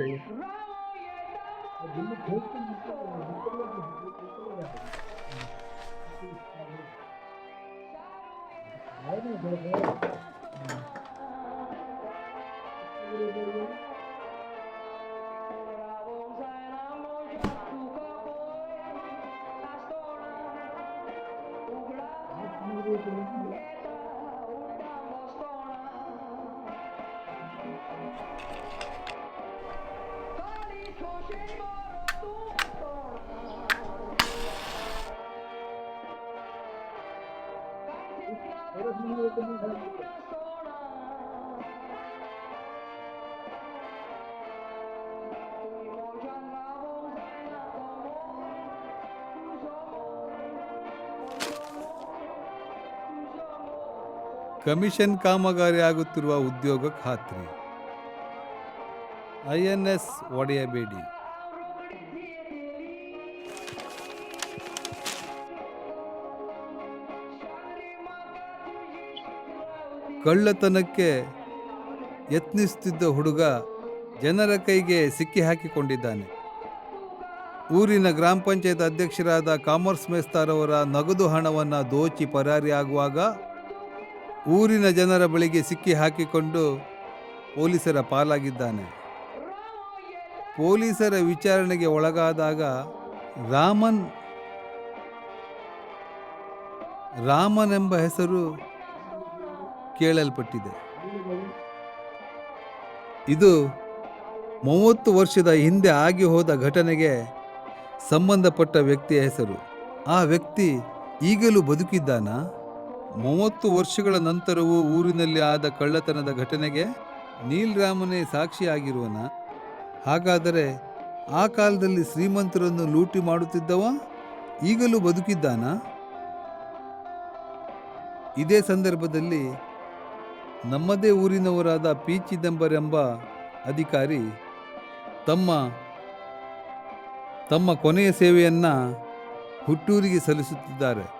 돼. 아, 너무 계속 있어. 아니, 그래. Commission ಕಾಮಗಾರಿ ಆಗುತ್ತಿರುವ ಉದ್ಯೋಗ ಖಾತ್ರಿ. ಐಎನ್ಎಸ್ ಒಡೆಯಬೇಡಿ. ಕಳ್ಳತನಕ್ಕೆ ಯತ್ನಿಸುತ್ತಿದ್ದ ಹುಡುಗ ಜನರ ಕೈಗೆ ಸಿಕ್ಕಿ ಹಾಕಿಕೊಂಡಿದ್ದಾನೆ. ಊರಿನ ಗ್ರಾಮ ಪಂಚಾಯತ್ ಅಧ್ಯಕ್ಷರಾದ ಕಾಮರ್ಸ್ ಮೇಸ್ತಾರವರ ನಗದು ಹಣವನ್ನು ದೋಚಿ ಪರಾರಿಯಾಗುವಾಗ ಊರಿನ ಜನರ ಬಳಿಗೆ ಸಿಕ್ಕಿ ಹಾಕಿಕೊಂಡು ಪೊಲೀಸರ ಪಾಲಾಗಿದ್ದಾನೆ. ಪೊಲೀಸರ ವಿಚಾರಣೆಗೆ ಒಳಗಾದಾಗ ರಾಮನ್ ರಾಮನ್ ಎಂಬ ಹೆಸರು ಕೇಳಲ್ಪಟ್ಟಿದೆ. ಇದು ಮೂವತ್ತು ವರ್ಷದ ಹಿಂದೆ ಆಗಿ ಹೋದ ಘಟನೆಗೆ ಸಂಬಂಧಪಟ್ಟ ವ್ಯಕ್ತಿಯ ಹೆಸರು. ಆ ವ್ಯಕ್ತಿ ಈಗಲೂ ಬದುಕಿದ್ದಾನಾ? ಮೂವತ್ತು ವರ್ಷಗಳ ನಂತರವೂ ಊರಿನಲ್ಲಿ ಆದ ಕಳ್ಳತನದ ಘಟನೆಗೆ ನೀಲ್ ರಾಮನೇ ಸಾಕ್ಷಿಯಾಗಿರುವನ. ಹಾಗಾದರೆ ಆ ಕಾಲದಲ್ಲಿ ಶ್ರೀಮಂತರನ್ನು ಲೂಟಿ ಮಾಡುತ್ತಿದ್ದವ ಈಗಲೂ ಬದುಕಿದ್ದಾನ? ಇದೇ ಸಂದರ್ಭದಲ್ಲಿ ನಮ್ಮದೇ ಊರಿನವರಾದ ಪಿ ಚಿದಂಬರ್ ಎಂಬ ಅಧಿಕಾರಿ ತಮ್ಮ ತಮ್ಮ ಕೊನೆಯ ಸೇವೆಯನ್ನು ಹುಟ್ಟೂರಿಗೆ ಸಲ್ಲಿಸುತ್ತಿದ್ದಾರೆ.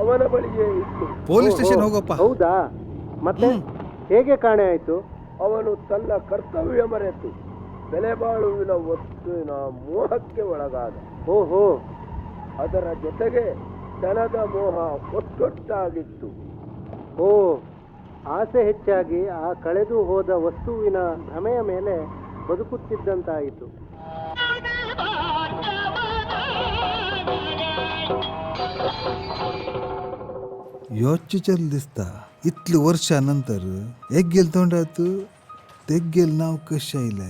ಅವನ ಬಳಿಗೆ ಪೊಲೀಸ್ ಸ್ಟೇಷನ್ ಹೋಗಪ್ಪ. ಹೌದಾ? ಮತ್ತೆ ಹೇಗೆ ಕಾಣೆ ಆಯ್ತು? ಅವನು ತನ್ನ ಕರ್ತವ್ಯ ಮರೆತು. ಬೆಲೆ ಬಾಳುವಿನ ವಸ್ತುವಿನ ಮೋಹಕ್ಕೆ ಒಳಗಾದ. ಓಹೋ ಅದರ ಜೊತೆಗೆ ದನದ ಮೋಹ ಒಟ್ಟೊಟ್ಟಾಗಿತ್ತು. ಓ ಆಸೆ ಹೆಚ್ಚಾಗಿ ಆ ಕಳೆದು ಹೋದ ವಸ್ತುವಿನ ಭ್ರಮೆಯ ಮೇಲೆ ಬದುಕುತ್ತಿದ್ದಂತಾಯಿತು. ಯೋಚಿಸಲ್ ದಿಸ್ತ इतले वर्षानंतर एक गेल तोंडात ते गेल नाव कशा इले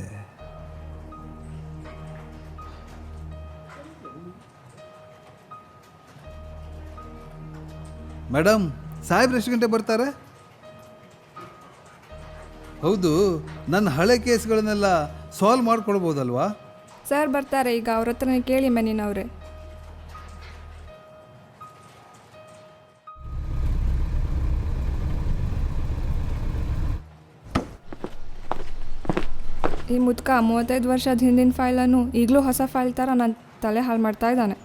ಮೇಡಮ್ ಸಾಹೇಬ್ರು ಎಷ್ಟು ಗಂಟೆ ಬರ್ತಾರೆ ಹೌದು ನನ್ನ ಹಳೆ ಕೇಸ್ಗಳನ್ನೆಲ್ಲ ಸಾಲ್ವ್ ಮಾಡ್ಕೊಡ್ಬೋದಲ್ವಾ ಸರ್ ಬರ್ತಾರೆ ಈಗ ಅವ್ರ ಹತ್ರನೇ ಕೇಳಿ ಮನಿನವ್ರೆ ಈ ಮುದ್ಕ ಮೂವತ್ತೈದು ವರ್ಷದ ಹಿಂದಿನ ಫೈಲನ್ನು ಈಗಲೂ ಹೊಸ ಫೈಲ್ ಥರ ನನ್ನ ತಲೆ ಹಾಳು ಮಾಡ್ತಾ ಇದ್ದಾನೆ.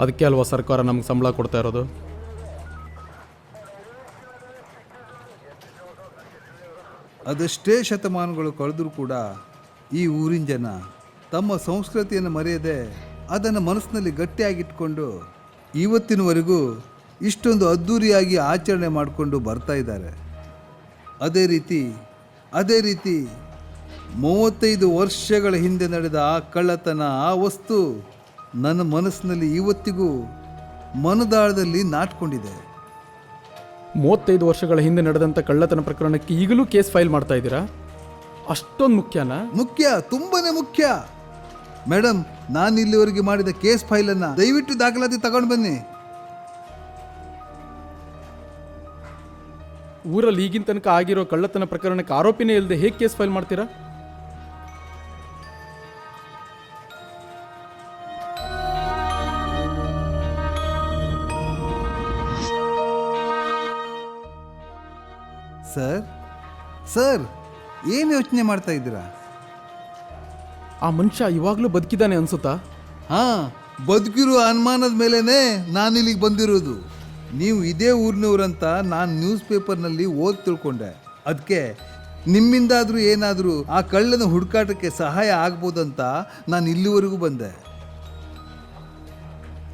ಅದಕ್ಕೆ ಅಲ್ವಾ ಸರ್ಕಾರ ನಮ್ಗೆ ಸಂಬಳ ಕೊಡ್ತಾ ಇರೋದು? ಅದೆಷ್ಟೇ ಶತಮಾನಗಳು ಕಳೆದರೂ ಕೂಡ ಈ ಊರಿನ ಜನ ತಮ್ಮ ಸಂಸ್ಕೃತಿಯನ್ನು ಮರೆಯದೆ ಅದನ್ನು ಮನಸ್ಸಿನಲ್ಲಿ ಗಟ್ಟಿಯಾಗಿಟ್ಕೊಂಡು ಇವತ್ತಿನವರೆಗೂ ಇಷ್ಟೊಂದು ಅದ್ದೂರಿಯಾಗಿ ಆಚರಣೆ ಮಾಡಿಕೊಂಡು ಬರ್ತಾ ಇದ್ದಾರೆ. ಅದೇ ರೀತಿ ಅದೇ ರೀತಿ ಮೂವತ್ತೈದು ವರ್ಷಗಳ ಹಿಂದೆ ನಡೆದ ಆ ಕಳ್ಳತನ ಆ ವಸ್ತು ನನ್ನ ಮನಸ್ಸಿನಲ್ಲಿ ಇವತ್ತಿಗೂ ಮನದಾಳದಲ್ಲಿ ನಾಟ್ಕೊಂಡಿದೆ. ಮೂವತ್ತೈದು ವರ್ಷಗಳ ಹಿಂದೆ ನಡೆದಂಥ ಕಳ್ಳತನ ಪ್ರಕರಣಕ್ಕೆ ಈಗಲೂ ಕೇಸ್ ಫೈಲ್ ಮಾಡ್ತಾ ಇದ್ದೀರಾ? ಅಷ್ಟೊಂದು ಮುಖ್ಯನಾ? ಮುಖ್ಯ ತುಂಬಾನೇ ಮುಖ್ಯ. ಮೇಡಮ್ ನಾನು ಇಲ್ಲಿವರೆಗೆ ಮಾಡಿದ ಕೇಸ್ ಫೈಲನ್ನು ದಯವಿಟ್ಟು ದಾಖಲಾತಿ ತಗೊಂಡು ಬನ್ನಿ. ಊರಲ್ಲಿ ಈಗಿನ ತನಕ ಆಗಿರೋ ಕಳ್ಳತನ ಪ್ರಕರಣಕ್ಕೆ ಆರೋಪಿನೇ ಇಲ್ಲದೆ ಹೇಗೆ ಕೇಸ್ ಫೈಲ್ ಮಾಡ್ತೀರಾ? ಸರ್ ಸರ್ ಏನು ಯೋಚನೆ ಮಾಡ್ತಾ ಇದ್ದೀರಾ? ಆ ಮನುಷ್ಯ ಇವಾಗಲೂ ಬದುಕಿದ್ದಾನೆ ಅನ್ಸುತ್ತಾ? ಹಾ ಬದುಕಿರೋ ಅನುಮಾನದ ಮೇಲೇನೆ ನಾನು ಇಲ್ಲಿಗೆ ಬಂದಿರೋದು. ನೀವು ಇದೇ ಊರಿನವ್ರಂತ ನಾನು ನ್ಯೂಸ್ ಪೇಪರ್ನಲ್ಲಿ ಓದಿ ತಿಳ್ಕೊಂಡೆ. ಅದಕ್ಕೆ ನಿಮ್ಮಿಂದಾದರೂ ಏನಾದರೂ ಆ ಕಳ್ಳನ ಹುಡುಕಾಟಕ್ಕೆ ಸಹಾಯ ಆಗ್ಬೋದಂತ ನಾನು ಇಲ್ಲಿವರೆಗೂ ಬಂದೆ.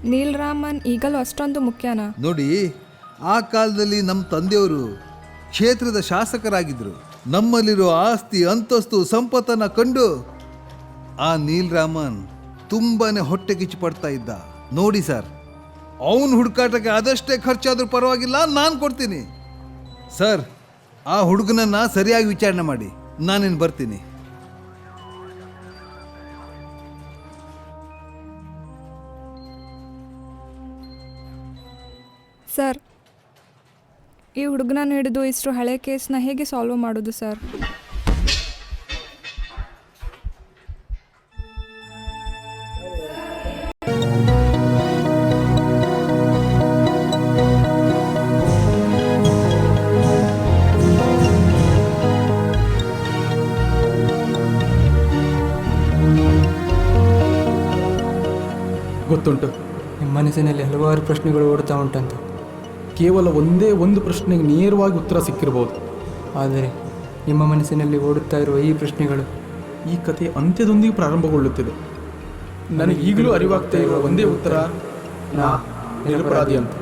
ನೀಲ್ರಾಮನ್ ಈಗಲೂ ಅಷ್ಟೊಂದು ಮುಖ್ಯನಾ? ನೋಡಿ ಆ ಕಾಲದಲ್ಲಿ ನಮ್ಮ ತಂದೆಯವರು ಕ್ಷೇತ್ರದ ಶಾಸಕರಾಗಿದ್ದರು ನಮ್ಮಲ್ಲಿರೋ ಆಸ್ತಿ ಅಂತಸ್ತು ಸಂಪತ್ತನ್ನು ಕಂಡು ಆ ನೀಲ್ರಾಮನ್ ತುಂಬಾ ಹೊಟ್ಟೆ ಕಿಚ್ಚು ಪಡ್ತಾ ಇದ್ದ. ನೋಡಿ ಸರ್. ಅವನ ಹುಡುಕಾಟಕ್ಕೆ ಅದಷ್ಟೇ ಖರ್ಚಾದರೂ ಪರವಾಗಿಲ್ಲ, ನಾನು ಕೊಡ್ತೀನಿ. ಸರ್, ಆ ಹುಡುಗನನ್ನು ಸರಿಯಾಗಿ ವಿಚಾರಣೆ ಮಾಡಿ, ನಾನೇನು ಬರ್ತೀನಿ. ಸರ್, ಈ ಹುಡುಗನ ಹಿಡಿದು ಇಷ್ಟು ಹಳೆ ಕೇಸ್ನ ಹೇಗೆ ಸಾಲ್ವ್ ಮಾಡೋದು ಸರ್? ಗೊತ್ತುಂಟು. ನಿಮ್ಮ ಮನಸ್ಸಿನಲ್ಲಿ ಹಲವಾರು ಪ್ರಶ್ನೆಗಳು ಓಡ್ತಾ ಉಂಟಂತೆ. ಕೇವಲ ಒಂದೇ ಒಂದು ಪ್ರಶ್ನೆಗೆ ನೇರವಾಗಿ ಉತ್ತರ ಸಿಕ್ಕಿರ್ಬೋದು. ಆದರೆ ನಿಮ್ಮ ಮನಸ್ಸಿನಲ್ಲಿ ಓಡುತ್ತಾ ಇರುವ ಈ ಪ್ರಶ್ನೆಗಳು ಈ ಕಥೆ ಅಂತ್ಯದೊಂದಿಗೆ ಪ್ರಾರಂಭಗೊಳ್ಳುತ್ತಿದೆ. ನನಗೆ ಈಗಲೂ ಅರಿವಾಗ್ತಾ ಇರುವ ಒಂದೇ ಉತ್ತರ ನಾ ನಿರಪರಾಧಿ ಅಂತ.